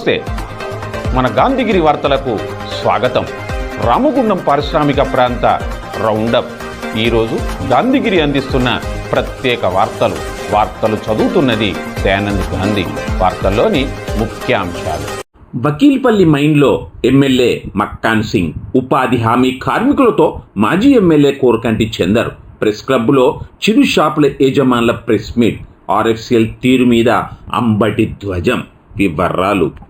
నమస్తే. మన గాంధీగిరి వార్తలకు స్వాగతం. రామగుండం పారిశ్రామిక ప్రాంత రౌండప్. ఈరోజు గాంధీగిరి అందిస్తున్న ప్రత్యేక వార్తలు. వార్తలు చదువుతున్నది దయానంద్ గాంధీ. వార్తల్లోని ముఖ్యాంశాలు. వకీల్పల్లి మైన్లో ఎమ్మెల్యే మక్కాన్ సింగ్ ఉపాధి హామీ కార్మికులతో మాజీ ఎమ్మెల్యే కోరకంటి చందర్. ప్రెస్ క్లబ్లో చిరు షాపుల యజమానుల ప్రెస్ మీట్. ఆర్ఎఫ్సిఎల్ తీరు మీద అంబటి ధ్వజం. వివరాలు.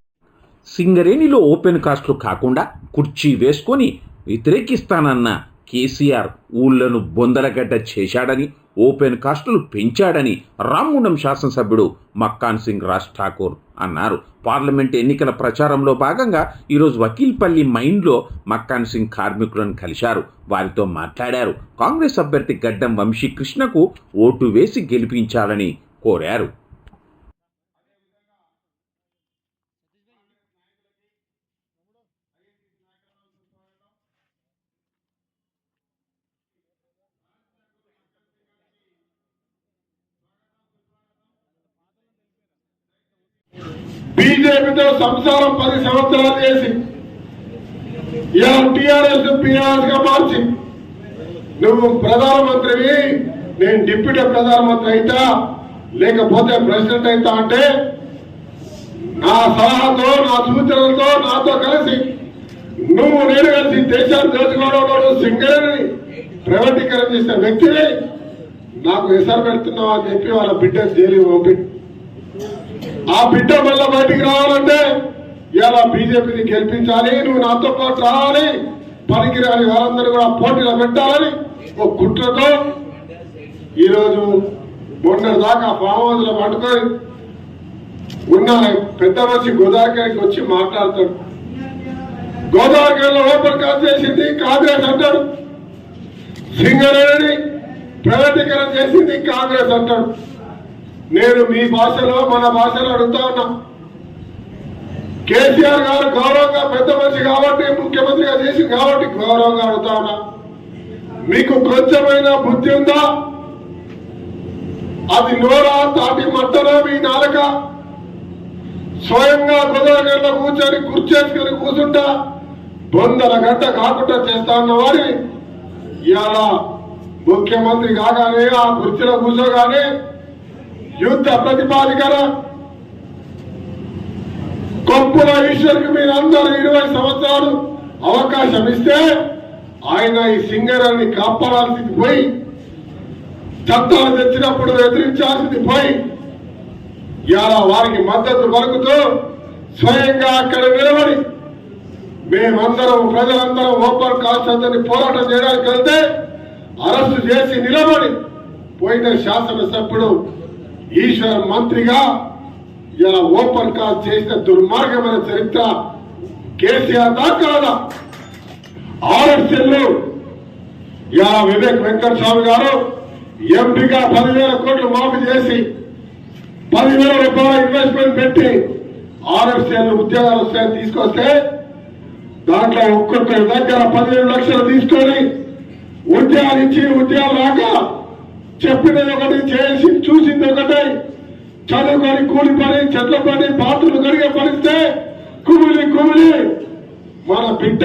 సింగరేణిలో ఓపెన్ కాస్ట్లు కాకుండా కుర్చీ వేసుకొని వ్యతిరేకిస్తానన్న కేసీఆర్ ఊళ్ళను బొందలగడ్డ చేశాడని ఓపెన్ కాస్టులు పెంచాడని రామ్ముండం శాసనసభ్యుడు మక్కాన్ సింగ్ రాజ్ ఠాకూర్ అన్నారు. పార్లమెంట్ ఎన్నికల ప్రచారంలో భాగంగా ఈరోజు వకీల్పల్లి మైన్లో మక్కాన్ సింగ్ కార్మికులను కలిశారు. వారితో మాట్లాడారు. కాంగ్రెస్ అభ్యర్థి గడ్డం వంశీకృష్ణకు ఓటు వేసి గెలిపించాలని కోరారు. సంసారం పది సంవత్సరాలు చేసి ఇలా టీఆర్ఎస్ పీఆర్ఎస్గా మార్చి నువ్వు ప్రధానమంత్రివి నేను డిప్యూటీ ప్రధానమంత్రి అయితా లేకపోతే ప్రెసిడెంట్ అయితా అంటే నా సలహాతో నా సూచనలతో నాతో కలిసి నువ్వు నేను కలిసి దేశాన్ని దోచుకోవడం సింగరేని ప్రైవేటీకరణ చేసిన వ్యక్తిని నాకు ఎసరు పెడుతున్నావు అని చెప్పి వాళ్ళ బిడ్డ జైలు పంపి ఆ బిడ్డ మళ్ళా బయటికి రావాలంటే ఇలా బీజేపీని గెలిపించాలి నువ్వు నాతో పాటు రావాలి పనికిరాని వారందరూ కూడా పోటీలో పెట్టాలని ఒక కుట్రతో ఈరోజు మొన్నటి దాకా ఫామ్ హౌస్ పట్టుకొని ఉన్న పెద్ద మనిషి గోదావరికి వచ్చి మాట్లాడతాడు. గోదావరిలో ఓపెన్ కాల్ చేసింది కాంగ్రెస్ అంటాడు. సింగరేణి ప్రైవేటీకరణ చేసింది కాంగ్రెస్ అంటాడు. నేను మీ భాషలో మన భాషలో అడుగుతా ఉన్నా. కేసీఆర్ గారు గౌరవంగా పెద్ద మనిషి కాబట్టి ముఖ్యమంత్రిగా చేసి కాబట్టి గౌరవంగా అడుగుతా ఉన్నా. మీకు కొంచెమైన బుద్ధి ఉందా? అది నోరా తాటి మట్టనా మీ నాలుక? స్వయంగా గోదావరిలో కూర్చొని కుర్చేసుకొని కూర్చుంటా. వందల గంట కాకుండా చేస్తా ఉన్న వారి ఇలా ముఖ్యమంత్రి కాగానే ఆ కుర్చీలో కూర్చోగానే యుద్ధ ప్రతిపాదికన గొప్పల ఈశ్వర్కి మీరు అందరూ ఇరవై సంవత్సరాలు అవకాశం ఇస్తే ఆయన ఈ సింగరాన్ని కాపాడాల్సింది పోయి చట్టాలు తెచ్చినప్పుడు ఎదిరించాల్సింది పోయి ఇలా వారికి మద్దతు పలుకుతూ స్వయంగా అక్కడ నిలబడి మేమందరం ప్రజలందరం ఓపెన్ కాస్ట్ అందరినీ పోరాటం చేయడానికి వెళ్తే అరెస్టు చేసి నిలబడి పోయిన శాసనసభ్యుడు ఈశ్వర్ మంత్రిగా ఇలా ఓపెన్ కాల్ చేసిన దుర్మార్గమైన చరిత్ర కేసీఆర్ దాకా ఆర్ఎస్ఎల్ ఇలా వివేక్ వెంకట స్వామి గారు ఎంపీగా పదివేల కోట్లు మాఫీ చేసి పదివేల రూపాయల ఇన్వెస్ట్మెంట్ పెట్టి ఆర్ఎఫ్సిఎల్ ఉద్యోగాలు వస్తాయని తీసుకొస్తే దాంట్లో ఒక్కొక్కరి దగ్గర పదిహేను లక్షలు తీసుకొని ఉద్యోగాలు ఇచ్చి ఉద్యోగాలు రాక చెప్పినది ఒకటి చేసి చూసింది ఒకటే. చదువుకొని కూలి పని చెట్ల పని పాత్రలు కడిగే పరిస్తే కుమిలి కుమిలి. మన బిడ్డ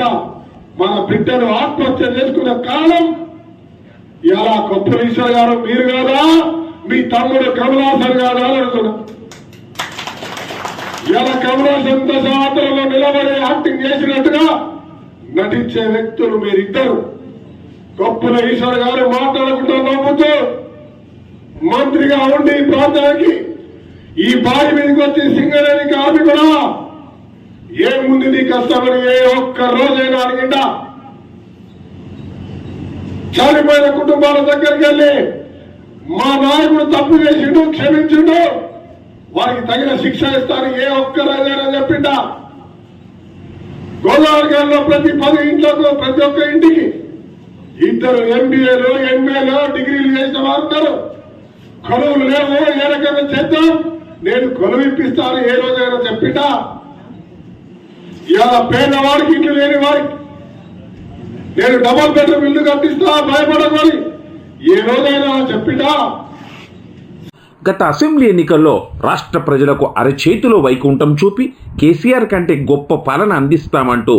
మన బిడ్డను ఆత్మహత్య చేసుకున్న కారణం ఇలా కొప్పలీశ్వర్ గారు మీరు కాదా? మీ తమ్ముడు కమలాసన్ కాదా అని అడుగుతున్నా ఇలా కమలాసన్ దశావతలలో నిలబడి యాక్టింగ్ చేసినట్టుగా నటించే వ్యక్తులు మీరిద్దరు. గొప్పల ఈశ్వర్ గారు మాట్లాడకుండా నవ్వుతూ మంత్రిగా ఉండి ఈ ప్రాంతానికి ఈ బావి మీదకి వచ్చి సింగరేణి కార్మికుడా ఏముంది నీ కష్టమని ఏ ఒక్క రోజైనా అడిగిందా చనిపోయిన కుటుంబాల దగ్గరికి వెళ్ళి మా నాయకుడు తప్పు చేసిండు క్షమించిండు వారికి తగిన శిక్ష ఇస్తారు ఏ ఒక్కరైనా చెప్పిండా? గోదావరి గారిలో ప్రతి పది ఇంట్లకు ప్రతి ఒక్క ఇంటికి ఇద్దరు ఎంబీఏలు ఎంఏలు డిగ్రీలు చేసిన వారు కొలువులు లేవు ఏ రకంగా చేద్దాం. నేను కొలువు ఇప్పిస్తాను ఏ రోజైనా చెప్పిట ఇలా పేదవాడికి ఇల్లు లేని వారికి నేను డబల్ బెడ్రూమ్ ఇల్లు కట్టిస్తా భయపడకూడదు. ఏ రోజైనా చెప్పిట గత అసెంబ్లీ ఎన్నికల్లో రాష్ట్ర ప్రజలకు అరచేతిలో వైకుంఠం చూపి కేసీఆర్ కంటే గొప్ప పాలన అందిస్తామంటూ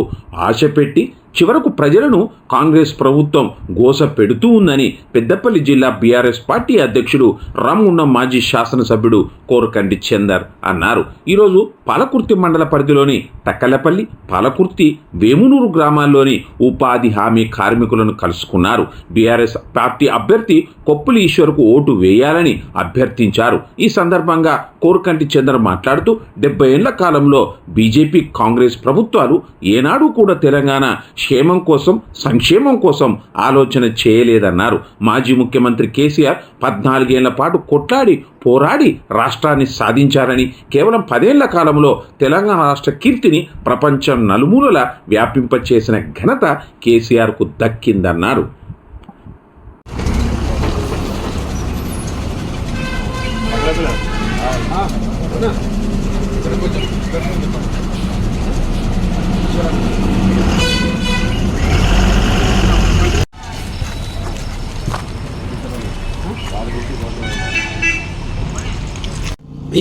ఆశ పెట్టి చివరకు ప్రజలను కాంగ్రెస్ ప్రభుత్వం గోస పెడుతూ ఉందని పెద్దపల్లి జిల్లా బీఆర్ఎస్ పార్టీ అధ్యక్షుడు రామగుండం మాజీ శాసనసభ్యుడు కోరకండి చందర్ అన్నారు. ఈరోజు పాలకుర్తి మండల పరిధిలోని తక్కలపల్లి పాలకుర్తి వేమునూరు గ్రామాల్లోని ఉపాధి హామీ కార్మికులను కలుసుకున్నారు. బీఆర్ఎస్ పార్టీ అభ్యర్థి కొప్పులి ఈశ్వర్కు ఓటు వేయాలని అభ్యర్థించారు. ఈ సందర్భంగా కోరకంటి చందర్ మాట్లాడుతూ డెబ్బై ఏళ్ళ కాలంలో బీజేపీ కాంగ్రెస్ ప్రభుత్వాలు ఏనాడు కూడా తెలంగాణ క్షేమం కోసం సంక్షేమం కోసం ఆలోచన చేయలేదన్నారు. మాజీ ముఖ్యమంత్రి కేసీఆర్ పద్నాలుగేళ్ళ పాటు కొట్లాడి పోరాడి రాష్ట్రాన్ని సాధించారని కేవలం పదేళ్ళ కాలంలో తెలంగాణ రాష్ట్ర కీర్తిని ప్రపంచం నలుమూలలా వ్యాపింపచేసిన ఘనత కేసీఆర్కు దక్కిందన్నారు.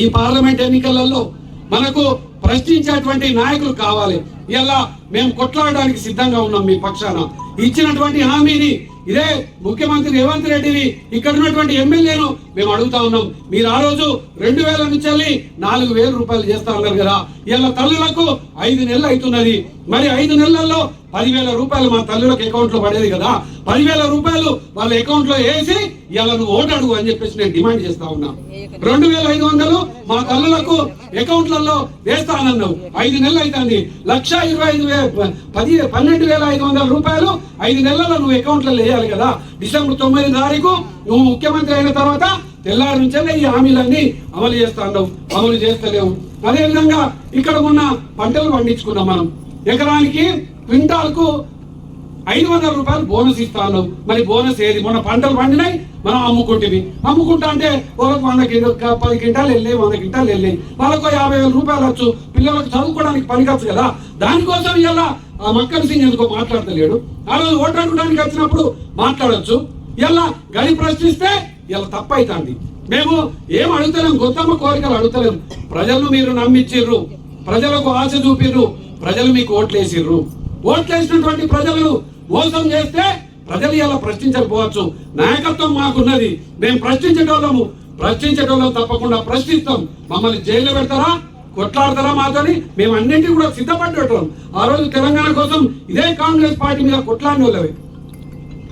ఈ పార్లమెంట్ ఎన్నికలలో మనకు ప్రశ్నించేటువంటి నాయకులు కావాలి. ఇలా మేము కొట్లాడడానికి సిద్ధంగా ఉన్నాం మీ పక్షాన. ఇచ్చినటువంటి హామీని ఇదే ముఖ్యమంత్రి రేవంత్ రెడ్డిని ఇక్కడ ఉన్నటువంటి ఎమ్మెల్యేను మేము అడుగుతా ఉన్నాం. మీరు ఆ రోజు రెండు వేల నుంచి వెళ్ళి నాలుగు వేల రూపాయలు చేస్తా ఉన్నారు కదా. ఇలా తల్లులకు ఐదు నెలలు అవుతున్నది. మరి ఐదు నెలల్లో పదివేల రూపాయలు మా తల్లులకు అకౌంట్లో పడేది కదా. పదివేల రూపాయలు వాళ్ళ అకౌంట్లో వేసి ఇలా నువ్వు ఓటు అడుగు అని చెప్పేసి నేను డిమాండ్ చేస్తా ఉన్నాను రెండు వేల ఐదు వందలు మా తల్లులకు అకౌంట్లలో వేస్తానన్నావు. ఐదు నెలలు అవుతుంది లక్ష ఇరవై ఐదు వే- పది పన్నెండు వేల ఐదు వందల రూపాయలు ఐదు నెలల్లో నువ్వు అకౌంట్లలో వేయాలి కదా. డిసెంబర్ తొమ్మిది తారీఖు నువ్వు ముఖ్యమంత్రి అయిన తర్వాత తెల్లారి నుంచే ఈ హామీలన్నీ అమలు చేస్తాను అమలు చేస్తలేవు. అదే విధంగా ఇక్కడ ఉన్న పంటలు పండించుకున్నాం మనం. ఎకరానికి క్వింటాల్కు ఐదు వందల రూపాయలు బోనస్ ఇస్తాను. మరి బోనస్ ఏది? మన పంటలు పండినాయి మనం అమ్ముకుంటేవి. అమ్ముకుంటా అంటే వాళ్ళకు వంద పది క్వింటాలు వెళ్ళాయి వంద క్వింటాలు వెళ్ళాయి వాళ్ళకు యాభై వేల రూపాయలు వచ్చు. పిల్లలకు చదువుకోవడానికి పనికొచ్చు కదా. దానికోసం ఇలా ఆ మక్కల్ సింగ్ ఎందుకో మాట్లాడతలేడు. ఆ రోజు ఓట్లాడుకోవడానికి వచ్చినప్పుడు మాట్లాడొచ్చు. ఇలా గడి ప్రశ్నిస్తే ఇలా తప్పైతుంది. మేము ఏం అడుగుతలేం గొత్తమ్మ కోరికలు అడుగుతలేం. ప్రజలను మీరు నమ్మించిర్రు. ప్రజలకు ఆశ చూపిర్రు. ప్రజలు మీకు ఓట్లేసిర్రు. ఓట్లేసినటువంటి ప్రజలు మోసం చేస్తే ప్రజలు ఇలా ప్రశ్నించకపోవచ్చు. నాయకత్వం మాకున్నది. మేము ప్రశ్నించేటోళ్ళము. ప్రశ్నించేటోళ్ళం తప్పకుండా ప్రశ్నిస్తాం. మమ్మల్ని జైల్లో పెడతారా? కొట్లాడతారా మాతోని? మేము అన్నింటినీ కూడా సిద్ధపడ్డటం ఆ రోజు తెలంగాణ కోసం ఇదే కాంగ్రెస్ పార్టీ మీద కొట్లాడిన వాళ్ళవి.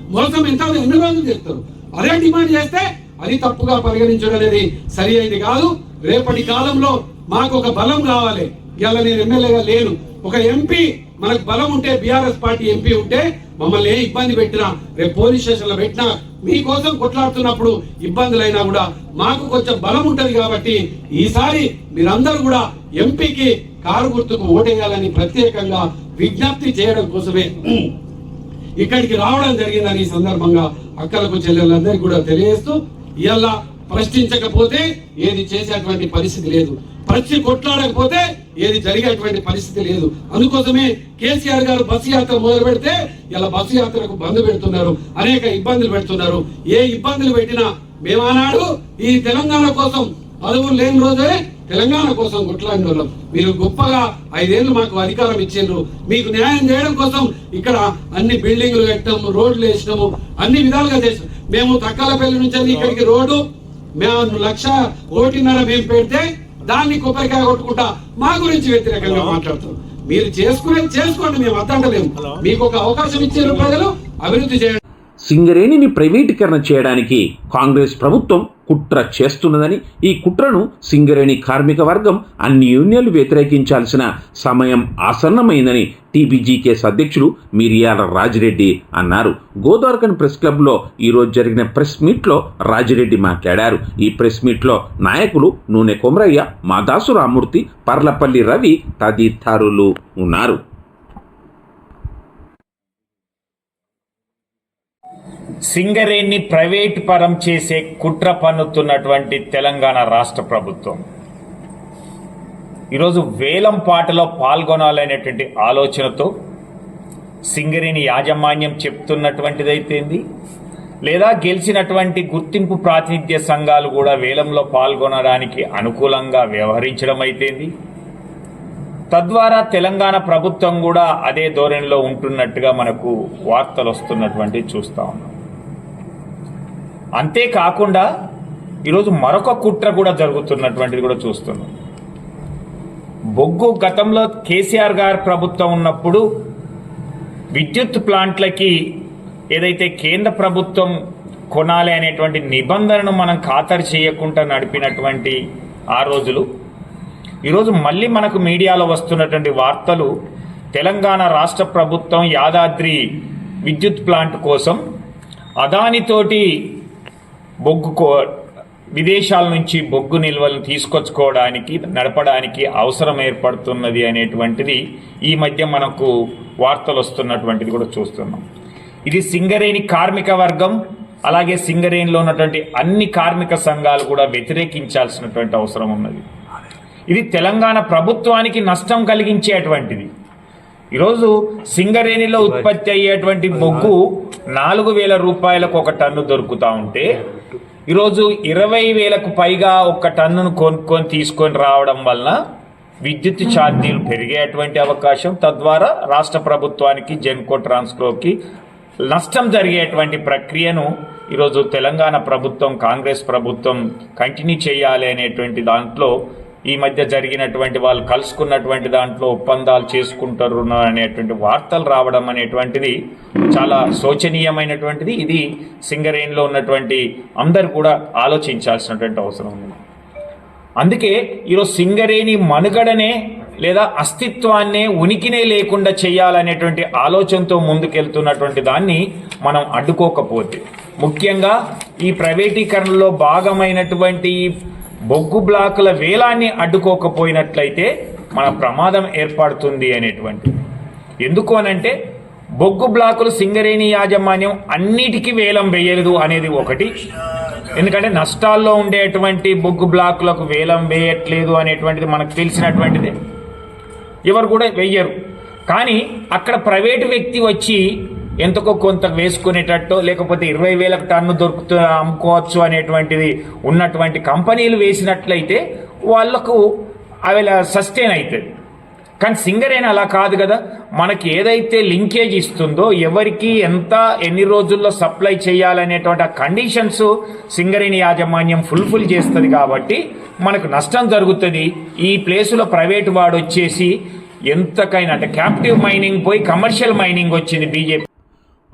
మోసం ఎంత ఎన్ని రోజులు చేస్తారు? అదే డిమాండ్ చేస్తే అది తప్పుగా పరిగణించడం అనేది సరి అయింది కాదు. రేపటి కాలంలో మాకు ఒక బలం కావాలి. ఇవాళ నేను ఎమ్మెల్యేగా లేను. ఒక ఎంపీ మనకు బలం ఉంటే బీఆర్ఎస్ పార్టీ ఎంపీ ఉంటే మమ్మల్ని ఏ ఇబ్బంది పెట్టినా రేపు పోలీస్ స్టేషన్లో పెట్టినా మీకోసం కొట్లాడుతున్నప్పుడు ఇబ్బందులైనా కూడా మాకు కొంచెం బలం ఉంటుంది కాబట్టి ఈసారి మీరందరూ కూడా ఎంపీకి కారు గుర్తుకు ఓటేయాలని ప్రత్యేకంగా విజ్ఞప్తి చేయడం కోసమే ఇక్కడికి రావడం జరిగిందని ఈ సందర్భంగా అక్కలకు చెల్లెలందరికీ కూడా తెలియజేస్తూ ఇలా ప్రశ్నించకపోతే ఏది చేసేటువంటి పరిస్థితి లేదు. వచ్చి కొట్లాడకపోతే ఏది జరిగేటువంటి పరిస్థితి లేదు. అందుకోసమే కేసీఆర్ గారు బస్సు యాత్ర మొదలు పెడితే ఇలా బస్సు యాత్రకు బంద్ పెడుతున్నారు. అనేక ఇబ్బందులు పెడుతున్నారు. ఏ ఇబ్బందులు పెట్టినా మేమానాడు ఈ తెలంగాణ కోసం పదవులు లేని రోజే తెలంగాణ కోసం కొట్లాడిన వాళ్ళం. మీరు గొప్పగా ఐదేళ్ళు మాకు అధికారం ఇచ్చిండ్రు. మీకు న్యాయం చేయడం కోసం ఇక్కడ అన్ని బిల్డింగ్లు కట్టాము రోడ్లు వేసినాము అన్ని విధాలుగా చేసాం మేము తక్కాలపల్లి నుంచి ఇక్కడికి రోడ్డు మేము లక్ష కోటిన్నర మేము పెడితే దాన్ని కొబ్బరికాయ కొట్టుకుంటా మా గురించి వ్యతిరేకంగా మాట్లాడుతాం మీరు చేసుకునేది చేసుకోండి మేము అద్దంటలేము మీకు ఒక అవకాశం ఇచ్చారు ప్రజలు అభివృద్ధి చేయండి. సింగరేణిని ప్రైవేటీకరణ చేయడానికి కాంగ్రెస్ ప్రభుత్వం కుట్ర చేస్తున్నదని ఈ కుట్రను సింగరేణి కార్మిక వర్గం అన్ని యూనియన్లు వ్యతిరేకించాల్సిన సమయం ఆసన్నమైందని టీబీజీకేఎస్ అధ్యక్షులు మిరియాల రాజిరెడ్డి అన్నారు. గోదావరికన్ ప్రెస్ క్లబ్లో ఈరోజు జరిగిన ప్రెస్ మీట్లో రాజిరెడ్డి మాట్లాడారు. ఈ ప్రెస్ మీట్లో నాయకులు నూనె కొమరయ్య మాదాసు రామూర్తి పర్లపల్లి రవి తదితరులు ఉన్నారు. సింగరేణిని ప్రైవేట్ పరం చేసే కుట్ర పన్నుతున్నటువంటి తెలంగాణ రాష్ట్ర ప్రభుత్వం. ఈరోజు వేలం పాటలో పాల్గొనాలనేటువంటి ఆలోచనతో సింగరేణి యాజమాన్యం చెప్తున్నటువంటిదైతేంది? లేదా గెలిచినటువంటి గుర్తింపు ప్రాతినిధ్య సంఘాలు కూడా వేలంలో పాల్గొనడానికి అనుకూలంగా వ్యవహరించడం అయితేంది తద్వారా తెలంగాణ ప్రభుత్వం కూడా అదే ధోరణిలో ఉంటున్నట్టుగా మనకు వార్తలు వస్తున్నటువంటి చూస్తా ఉన్నాం. అంతేకాకుండా ఈరోజు మరొక కుట్ర కూడా జరుగుతున్నటువంటిది కూడా చూస్తున్నాం. బొగ్గు గతంలో కేసీఆర్ గారు ప్రభుత్వం ఉన్నప్పుడు విద్యుత్ ప్లాంట్లకి ఏదైతే కేంద్ర ప్రభుత్వం కొనాలి అనేటువంటి నిబంధనను మనం ఖాతరు చేయకుండా నడిపినటువంటి ఆ రోజులు ఈరోజు మళ్ళీ మనకు మీడియాలో వస్తున్నటువంటి వార్తలు తెలంగాణ రాష్ట్ర ప్రభుత్వం యాదాద్రి విద్యుత్ ప్లాంట్ కోసం అదానితోటి బొగ్గు కో విదేశాల నుంచి బొగ్గు నిల్వలను తీసుకొచ్చుకోవడానికి నడపడానికి అవసరం ఏర్పడుతున్నది అనేటువంటిది ఈ మధ్య మనకు వార్తలు వస్తున్నటువంటిది కూడా చూస్తున్నాం. ఇది సింగరేణి కార్మిక వర్గం అలాగే సింగరేణిలో ఉన్నటువంటి అన్ని కార్మిక సంఘాలు కూడా వ్యతిరేకించాల్సినటువంటి అవసరం ఉన్నది. ఇది తెలంగాణ ప్రభుత్వానికి నష్టం కలిగించేటువంటిది. ఈరోజు సింగరేణిలో ఉత్పత్తి అయ్యేటువంటి బొగ్గు నాలుగు వేల రూపాయలకు ఒక టన్ను దొరుకుతూ ఉంటే ఈరోజు ఇరవై వేలకు పైగా ఒక టన్నును కొనుక్కొని తీసుకొని రావడం వలన విద్యుత్ ఛార్జీలు పెరిగేటువంటి అవకాశం. తద్వారా రాష్ట్ర ప్రభుత్వానికి జెన్కో ట్రాన్స్కోకి నష్టం జరిగేటువంటి ప్రక్రియను ఈరోజు తెలంగాణ ప్రభుత్వం కాంగ్రెస్ ప్రభుత్వం కంటిన్యూ చేయాలి అనేటువంటి దాంట్లో ఈ మధ్య జరిగినటువంటి వాళ్ళు కలుసుకున్నటువంటి దాంట్లో ఒప్పందాలు చేసుకుంటారు అనేటువంటి వార్తలు రావడం అనేటువంటిది చాలా శోచనీయమైనటువంటిది. ఇది సింగరేణిలో ఉన్నటువంటి అందరు కూడా ఆలోచించాల్సినటువంటి అవసరం ఉంది. అందుకే ఈరోజు సింగరేణి మనుగడనే లేదా అస్తిత్వాన్నే ఉనికినే లేకుండా చేయాలనేటువంటి ఆలోచనతో ముందుకెళ్తున్నటువంటి దాన్ని మనం అడ్డుకోకపోతే ముఖ్యంగా ఈ ప్రైవేటీకరణలో భాగమైనటువంటి బొగ్గు బ్లాకుల వేలాన్ని అడ్డుకోకపోయినట్లయితే మన ప్రమాదం ఏర్పడుతుంది అనేటువంటి. ఎందుకు అనంటే బొగ్గు బ్లాకులు సింగరేణి యాజమాన్యం అన్నిటికీ వేలం వేయలేదు అనేది ఒకటి. ఎందుకంటే నష్టాల్లో ఉండేటువంటి బొగ్గు బ్లాకులకు వేలం వేయట్లేదు అనేటువంటిది మనకు తెలిసినటువంటిదే. ఎవరు కూడా వెయ్యరు కానీ అక్కడ ప్రైవేటు వ్యక్తి వచ్చి ఎంతకో కొంత వేసుకునేటట్టు లేకపోతే ఇరవై వేలకు టన్ను దొరుకుతూ అమ్ముకోవచ్చు అనేటువంటిది ఉన్నటువంటి కంపెనీలు వేసినట్లయితే వాళ్ళకు అవి సస్టైన్ అవుతుంది కానీ సింగరేణి అలా కాదు కదా. మనకి ఏదైతే లింకేజ్ ఇస్తుందో ఎవరికి ఎంత ఎన్ని రోజుల్లో సప్లై చేయాలనేటువంటి ఆ కండిషన్స్ సింగరేణి యాజమాన్యం ఫుల్ఫిల్ చేస్తుంది కాబట్టి మనకు నష్టం జరుగుతుంది. ఈ ప్లేసులో ప్రైవేట్ వాడు వచ్చేసి ఎంతకైనా అంటే క్యాప్టివ్ మైనింగ్ పోయి కమర్షియల్ మైనింగ్ వచ్చింది బీజేపీ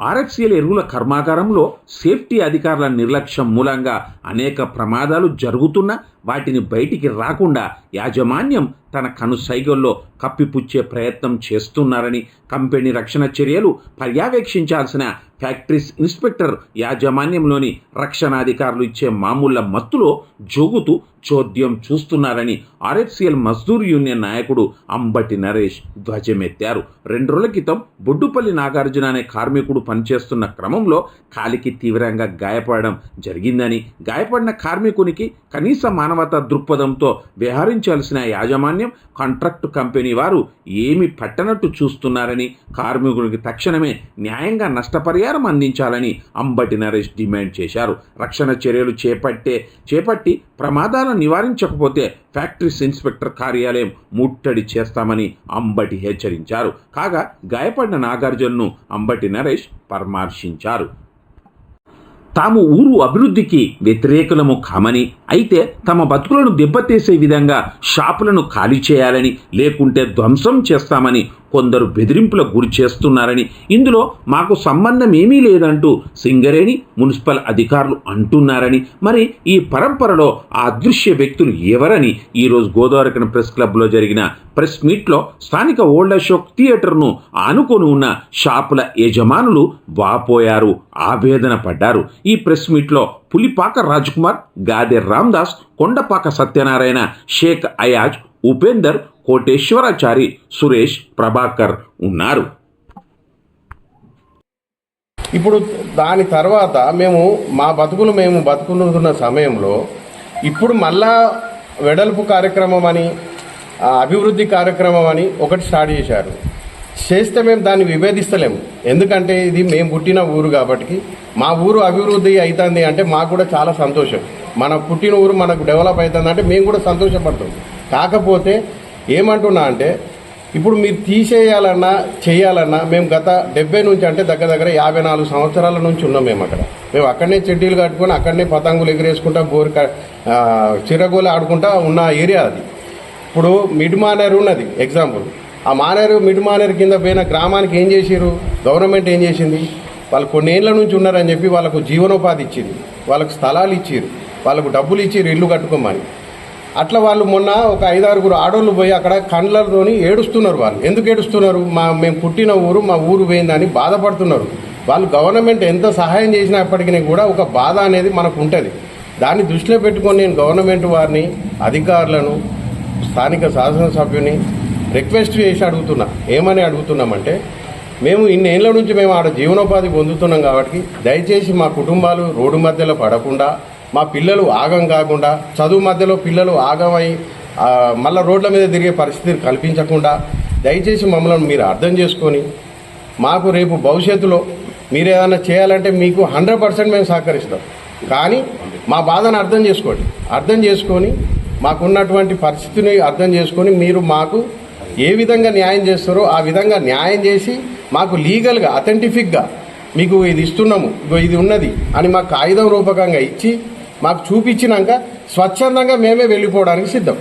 ఆర్ఎఫ్సీఎల్ ఎరువుల కర్మాగారంలో సేఫ్టీ అధికారుల నిర్లక్ష్యం మూలంగా అనేక ప్రమాదాలు జరుగుతున్నా వాటిని బయటికి రాకుండా యాజమాన్యం తన కనుసైగల్లో కప్పిపుచ్చే ప్రయత్నం చేస్తున్నారని కంపెనీ రక్షణ చర్యలు పర్యవేక్షించాల్సిన ఫ్యాక్టరీస్ ఇన్స్పెక్టర్ యాజమాన్యంలోని రక్షణాధికారులు ఇచ్చే మామూళ్ళ మత్తులో జోగుతూ చోద్యం చూస్తున్నారని ఆర్ఎఫ్సిఎల్ మజ్దూర్ యూనియన్ నాయకుడు అంబటి నరేష్ ధ్వజమెత్తారు. రెండు రోజుల క్రితం బొడ్డుపల్లి నాగార్జున అనే కార్మికుడు పనిచేస్తున్న క్రమంలో కాలికి తీవ్రంగా గాయపడడం జరిగిందని గాయపడిన కార్మికునికి కనీస మానవతా దృక్పథంతో వ్యవహరించాల్సిన యాజమాన్యం కాంట్రాక్టు కంపెనీ వారు ఏమి పట్టనట్టు చూస్తున్నారని కార్మికుడికి తక్షణమే న్యాయంగా నష్టపరిహారం అందించాలని అంబటి నరేష్ డిమాండ్ చేశారు. రక్షణ చర్యలు చేపట్టే చేపట్టి ప్రమాదాలను నివారించకపోతే ఫ్యాక్టరీస్ ఇన్స్పెక్టర్ కార్యాలయం ముట్టడి చేస్తామని అంబటి హెచ్చరించారు. కాగా గాయపడిన నాగార్జునను అంబటి నరేష్ పరామర్శించారు. తాము ఊరు అభివృద్ధికి వ్యతిరేకులము కామని అయితే తమ బతుకులను దెబ్బతీసే విధంగా షాపులను ఖాళీ చేయాలని లేకుంటే ధ్వంసం చేస్తామని కొందరు బెదిరింపులకు గురి చేస్తున్నారని. ఇందులో మాకు సంబంధం ఏమీ లేదంటూ సింగరేణి మున్సిపల్ అధికారులు అంటున్నారని. మరి ఈ పరంపరలో ఆ అదృశ్య వ్యక్తులు ఎవరని ఈరోజు గోదావరికన ప్రెస్ క్లబ్లో జరిగిన ప్రెస్ మీట్లో స్థానిక ఓల్డ్ అశోక్ థియేటర్ను ఆనుకొని ఉన్న షాపుల యజమానులు వాపోయారు ఆవేదన పడ్డారు. ఈ ప్రెస్ మీట్లో పులిపాక రాజ్కుమార్ గాదె రామ్దాస్ కొండపాక సత్యనారాయణ షేక్ అయాజ్ ఉపేందర్ కోటేశ్వరాచారి సురేష్ ప్రభాకర్ ఉన్నారు. ఇప్పుడు దాని తర్వాత మేము మా బతుకులు మేము బతుకుతున్న సమయంలో ఇప్పుడు మళ్ళా వెడల్పు కార్యక్రమం అని అభివృద్ధి కార్యక్రమం అని ఒకటి స్టార్ట్ చేశారు. చేస్తే మేము దాన్ని విభేదిస్తలేము. ఎందుకంటే ఇది మేము పుట్టిన ఊరు కాబట్టి మా ఊరు అభివృద్ధి అవుతుంది అంటే మాకు కూడా చాలా సంతోషం. మన పుట్టిన ఊరు మనకు డెవలప్ అవుతుంది అంటే మేము కూడా సంతోషపడతాం. కాకపోతే ఏమంటున్నా అంటే ఇప్పుడు మీరు తీసేయాలన్నా చేయాలన్నా మేము గత డెబ్బై నుంచి అంటే దగ్గర దగ్గర యాభై నాలుగు సంవత్సరాల నుంచి ఉన్నాం మేము అక్కడ. మేము అక్కడనే చెడ్డీలు కట్టుకొని అక్కడనే పతంగులు ఎగిరేసుకుంటా బోరిక చిరగోలు ఆడుకుంటా ఉన్న ఏరియా అది. ఇప్పుడు మిడ్ మానేరు ఉన్నది ఎగ్జాంపుల్. ఆ మానేరు మిడ్ మానేరు కింద పోయిన గ్రామానికి ఏం చేసిరు గవర్నమెంట్ ఏం చేసింది? వాళ్ళు కొన్నేళ్ళ నుంచి ఉన్నారని చెప్పి వాళ్ళకు జీవనోపాధి ఇచ్చింది వాళ్ళకు స్థలాలు ఇచ్చిరు వాళ్ళకు డబ్బులు ఇచ్చిరు ఇల్లు కట్టుకోమని. అట్లా వాళ్ళు మొన్న ఒక ఐదారుగురు ఆడోళ్ళు పోయి అక్కడ కండ్లతోని ఏడుస్తున్నారు వాళ్ళు. ఎందుకు ఏడుస్తున్నారు? మా మేము పుట్టిన ఊరు మా ఊరు పోయిందని బాధపడుతున్నారు. వాళ్ళు గవర్నమెంట్ ఎంత సహాయం చేసినప్పటికీ కూడా ఒక బాధ అనేది మనకు ఉంటుంది. దాన్ని దృష్టిలో పెట్టుకొని నేను గవర్నమెంట్ వారిని అధికారులను స్థానిక శాసనసభ్యుని రిక్వెస్ట్ చేసి అడుగుతున్నా. ఏమని అడుగుతున్నామంటే మేము ఇన్నేళ్ళ నుంచి మేము ఆడ జీవనోపాధి పొందుతున్నాం కాబట్టి దయచేసి మా కుటుంబాలు రోడ్డు మధ్యలో పడకుండా మా పిల్లలు ఆగం కాకుండా చదువు మధ్యలో పిల్లలు ఆగమై మళ్ళీ మళ్ళా రోడ్ల మీద తిరిగే పరిస్థితిని కల్పించకుండా దయచేసి మమ్మల్ని మీరు అర్థం చేసుకొని మాకు రేపు భవిష్యత్తులో మీరు ఏదైనా చేయాలంటే మీకు హండ్రెడ్ పర్సెంట్ మేము సహకరిస్తాం. కానీ మా బాధను అర్థం చేసుకోండి. అర్థం చేసుకొని మాకున్నటువంటి పరిస్థితిని అర్థం చేసుకొని మీరు మాకు ఏ విధంగా న్యాయం చేస్తారో ఆ విధంగా న్యాయం చేసి మాకు లీగల్గా అథెంటిఫిక్గా మీకు ఇది ఇస్తున్నాము ఇది ఉన్నది అని మాకు కాగితం రూపకంగా ఇచ్చి మాకు చూపించినాక స్వచ్ఛందంగా మేమే వెళ్ళిపోవడానికి సిద్ధం.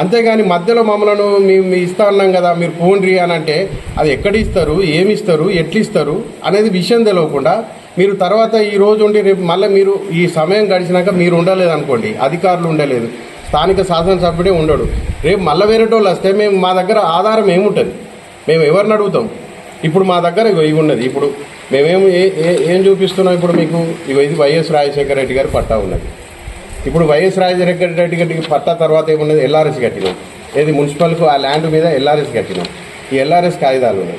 అంతేగాని మధ్యలో మమ్మలను మేము ఇస్తా ఉన్నాం కదా మీరు పోండ్రి అని అంటే అది ఎక్కడ ఇస్తారు ఏమి ఇస్తారు ఎట్లు ఇస్తారు అనేది విషయం తెలియకుండా మీరు తర్వాత ఈ రోజు ఉండి రేపు మళ్ళీ మీరు ఈ సమయం గడిచినాక మీరు ఉండలేదు అనుకోండి అధికారులు ఉండలేదు స్థానిక శాసనసభ్యుడే ఉండడు. రేపు మళ్ళీ వేరేటోళ్ళు వస్తే మేము మా దగ్గర ఆధారం ఏముంటుంది? మేము ఎవరిని అడుగుతాం? ఇప్పుడు మా దగ్గర ఇవి ఉన్నది ఇప్పుడు మేమేం ఏ- ఏ- ఏం చూపిస్తున్నాం ఇప్పుడు మీకు? ఇది వైఎస్ రాజశేఖర రెడ్డి గారి పట్టా ఉన్నది. ఇప్పుడు వైఎస్ రాజశేఖర రెడ్డి గారికి పట్టా తర్వాత ఏమున్నది? ఎల్ఆర్ఎస్ కట్టినాం. ఏది మున్సిపల్కు ఆ ల్యాండ్ మీద ఎల్ఆర్ఎస్ కట్టినాం. ఈ ఎల్ఆర్ఎస్ కాగితాలు ఉన్నాయి.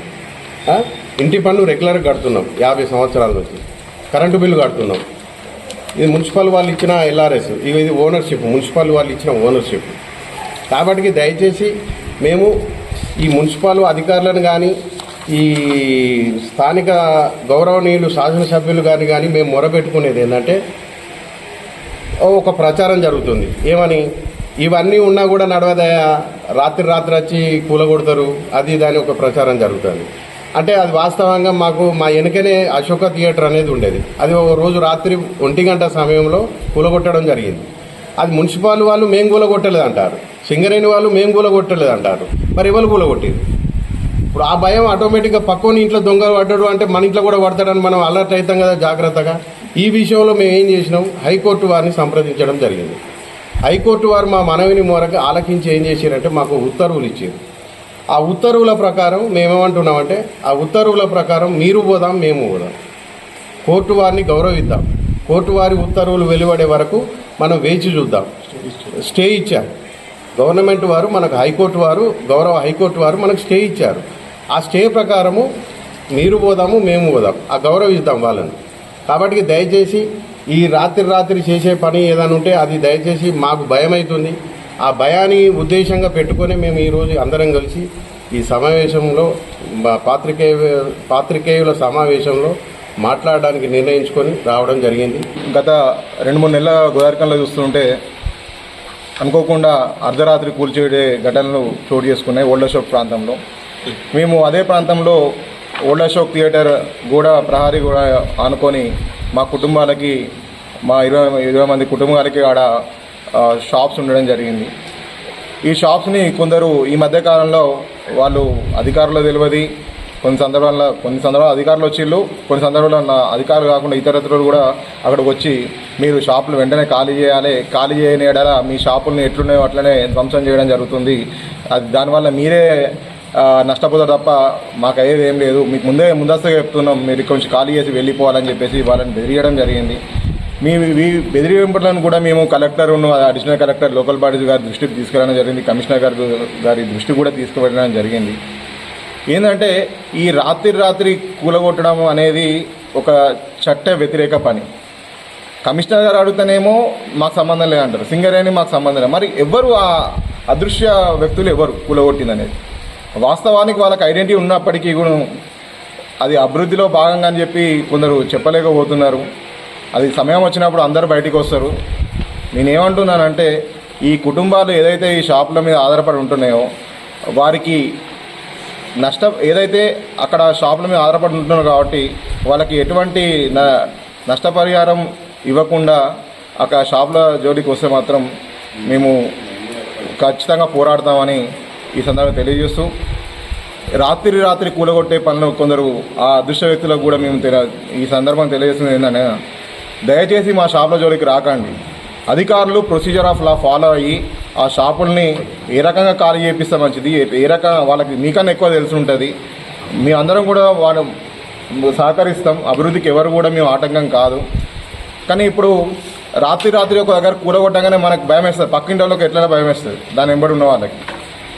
ఇంటి పన్ను రెగ్యులర్గా కడుతున్నాం యాభై సంవత్సరాల నుంచి. కరెంటు బిల్లు కడుతున్నాం. ఇది మున్సిపల్ వాళ్ళు ఇచ్చిన ఎల్ఆర్ఎస్. ఇవి ఇది ఓనర్షిప్ మున్సిపల్ వాళ్ళు ఇచ్చిన ఓనర్షిప్. కాబట్టి దయచేసి మేము ఈ మున్సిపల్ అధికారులను కానీ ఈ స్థానిక గౌరవనీయులు శాసనసభ్యులు కానీ కానీ మేము మొరపెట్టుకునేది ఏంటంటే ఒక ప్రచారం జరుగుతుంది. ఏమని? ఇవన్నీ ఉన్నా కూడా నడవదయా? రాత్రి రాత్రి వచ్చి కూలగొడతారు. అది దాని ఒక ప్రచారం జరుగుతుంది. అంటే అది వాస్తవంగా మాకు మా వెనుకనే అశోక థియేటర్ అనేది ఉండేది. అది ఒక రోజు రాత్రి ఒంటి గంట సమయంలో కూలగొట్టడం జరిగింది. అది మున్సిపాల్ వాళ్ళు మేము కూలగొట్టలేదు అంటారు సింగరేణి వాళ్ళు మేము కూలగొట్టలేదు అంటారు మరి ఎవరు కూలగొట్టేది ఇప్పుడు ఆ భయం ఆటోమేటిక్గా పక్కన ఇంట్లో దొంగలు పడ్డాడు అంటే మన ఇంట్లో కూడా పడతాడని మనం అలర్ట్ అవుతాం కదా జాగ్రత్తగా. ఈ విషయంలో మేము ఏం చేసినాం? హైకోర్టు వారిని సంప్రదించడం జరిగింది. హైకోర్టు వారు మా మనవిని మేరకు ఆలకించి ఏం చేశారంటే మాకు ఉత్తర్వులు ఇచ్చారు ఆ ఉత్తర్వుల ప్రకారం మేమేమంటున్నామంటే ఆ ఉత్తర్వుల ప్రకారం మీరు పోదాం మేము పోదాం. కోర్టు వారిని గౌరవిద్దాం. కోర్టు వారి ఉత్తర్వులు వెలువడే వరకు మనం వేచి చూద్దాం. స్టే ఇచ్చారు. గవర్నమెంట్ వారు మనకు హైకోర్టు వారు గౌరవ హైకోర్టు వారు మనకు స్టే ఇచ్చారు. ఆ స్టే ప్రకారము మీరు పోదాము మేము పోదాం ఆ గౌరవిద్దాం వాళ్ళని. కాబట్టి దయచేసి ఈ రాత్రి రాత్రి చేసే పని ఏదైనా ఉంటే అది దయచేసి మాకు భయం అవుతుంది ఆ భయాన్ని ఉద్దేశంగా పెట్టుకొని మేము ఈరోజు అందరం కలిసి ఈ సమావేశంలో మా పాత్రికేయ పాత్రికేయుల సమావేశంలో మాట్లాడడానికి నిర్ణయించుకొని రావడం జరిగింది. గత రెండు మూడు నెలల గోదావరికంలో చూస్తుంటే అనుకోకుండా అర్ధరాత్రి కూల్చేడే ఘటనలు చోటు చేసుకున్నాయి ఓల్డ్ షాప్ ప్రాంతంలో. మేము అదే ప్రాంతంలో ఓల్డ్ అశోక్ థియేటర్ గోడ ప్రహారీ కూడా ఆనుకొని మా కుటుంబాలకి మా ఇరవై ఇరవై మంది కుటుంబాలకి ఆడ షాప్స్ ఉండడం జరిగింది. ఈ షాప్స్ని కొందరు ఈ మధ్యకాలంలో వాళ్ళు అధికారులు తెలియదు. కొన్ని సందర్భాల్లో కొన్ని సందర్భాలు అధికారులు వచ్చిళ్ళు కొన్ని సందర్భాల్లో నా అధికారులు కాకుండా ఇతరత్రులు కూడా అక్కడికి వచ్చి మీరు షాపులు వెంటనే ఖాళీ చేయాలి ఖాళీ చేయని ఎడల మీ షాపుల్ని ఎట్లున్నాయో అట్లనే ధ్వంసం చేయడం జరుగుతుంది. అది దానివల్ల మీరే నష్టపోతారు తప్ప మాకు అయ్యేది ఏం లేదు. మీకు ముందే ముందస్తుగా చెప్తున్నాం మీరు కొంచెం ఖాళీ చేసి వెళ్ళిపోవాలని చెప్పేసి వాళ్ళని బెదిరియడం జరిగింది. మీ ఈ బెదిరింపులను కూడా మేము collector additional collector local bodies గారి దృష్టికి తీసుకురావడం జరిగింది. కమిషనర్ గారి గారి దృష్టి కూడా తీసుకువెళ్ళడం జరిగింది. ఏంటంటే ఈ రాత్రి రాత్రి కూలగొట్టడం అనేది ఒక చట్ట వ్యతిరేక పని. కమిషనర్ గారు అడుగుతానేమో మాకు సంబంధం లేదంటారు. సింగరేణి మాకు సంబంధం లేదు. మరి ఎవరు ఆ అదృశ్య వ్యక్తులు ఎవరు కూలగొట్టింది అనేది వాస్తవానికి వాళ్ళకి ఐడెంటిటీ ఉన్నప్పటికీ కూడా అది అభివృద్ధిలో భాగంగా అని చెప్పి కొందరు చెప్పలేకపోతున్నారు. అది సమయం వచ్చినప్పుడు అందరూ బయటికి వస్తారు. నేనేమంటున్నానంటే ఈ కుటుంబాలు ఏదైతే ఈ షాపుల మీద ఆధారపడి ఉంటున్నాయో వారికి నష్టం ఏదైతే అక్కడ షాపుల మీద ఆధారపడి ఉంటున్నారు కాబట్టి వాళ్ళకి ఎటువంటి న నష్టపరిహారం ఇవ్వకుండా అక్కడ షాపుల జోలికి వస్తే మాత్రం మేము ఖచ్చితంగా పోరాడతామని ఈ సందర్భంగా తెలియజేస్తూ రాత్రి రాత్రి కూలగొట్టే పనులు కొందరు ఆ అదృష్ట వ్యక్తులకు కూడా మేము తెల ఈ సందర్భం తెలియజేస్తుంది ఏంటంటే దయచేసి మా షాపుల జోలికి రాకండి. అధికారులు ప్రొసీజర్ ఆఫ్ లా ఫాలో అయ్యి ఆ షాపుల్ని ఏ రకంగా ఖాళీ చేపిస్తే మంచిది ఏ- రకంగా వాళ్ళకి మీకన్నా ఎక్కువ తెలిసి ఉంటుంది మీ అందరం కూడా వాళ్ళు సహకరిస్తాం. అభివృద్ధికి ఎవరు కూడా మేము ఆటంకం కాదు. కానీ ఇప్పుడు రాత్రి రాత్రి ఒక దగ్గర కూలగొట్టగానే మనకు భయం వేస్తుంది పక్కింటి వాళ్ళకి ఎట్లా భయం వేస్తుంది దాని వెంబడి ఉన్న వాళ్ళకి.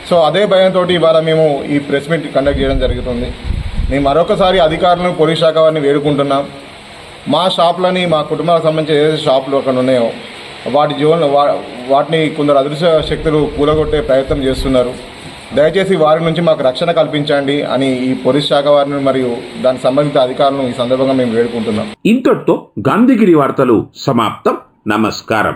సో అదే భయంతో ఇవాళ మేము ఈ ప్రెస్ మీట్ కండక్ట్ చేయడం జరుగుతుంది. మేము మరొకసారి అధికారులను పోలీస్ శాఖ వారిని వేడుకుంటున్నాం. మా షాపులని మా కుటుంబాలకు సంబంధించిన ఏదైతే షాపులు అక్కడ ఉన్నాయో వాటి జీవన వా- వాటిని కొందరు అదృశ్య శక్తులు కూలగొట్టే ప్రయత్నం చేస్తున్నారు. దయచేసి వారి నుంచి మాకు రక్షణ కల్పించండి అని ఈ పోలీస్ శాఖ వారిని మరియు దానికి సంబంధిత అధికారులను ఈ సందర్భంగా మేము వేడుకుంటున్నాం. ఇంతటితో గాంధీగిరి వార్తలు సమాప్తం. నమస్కారం.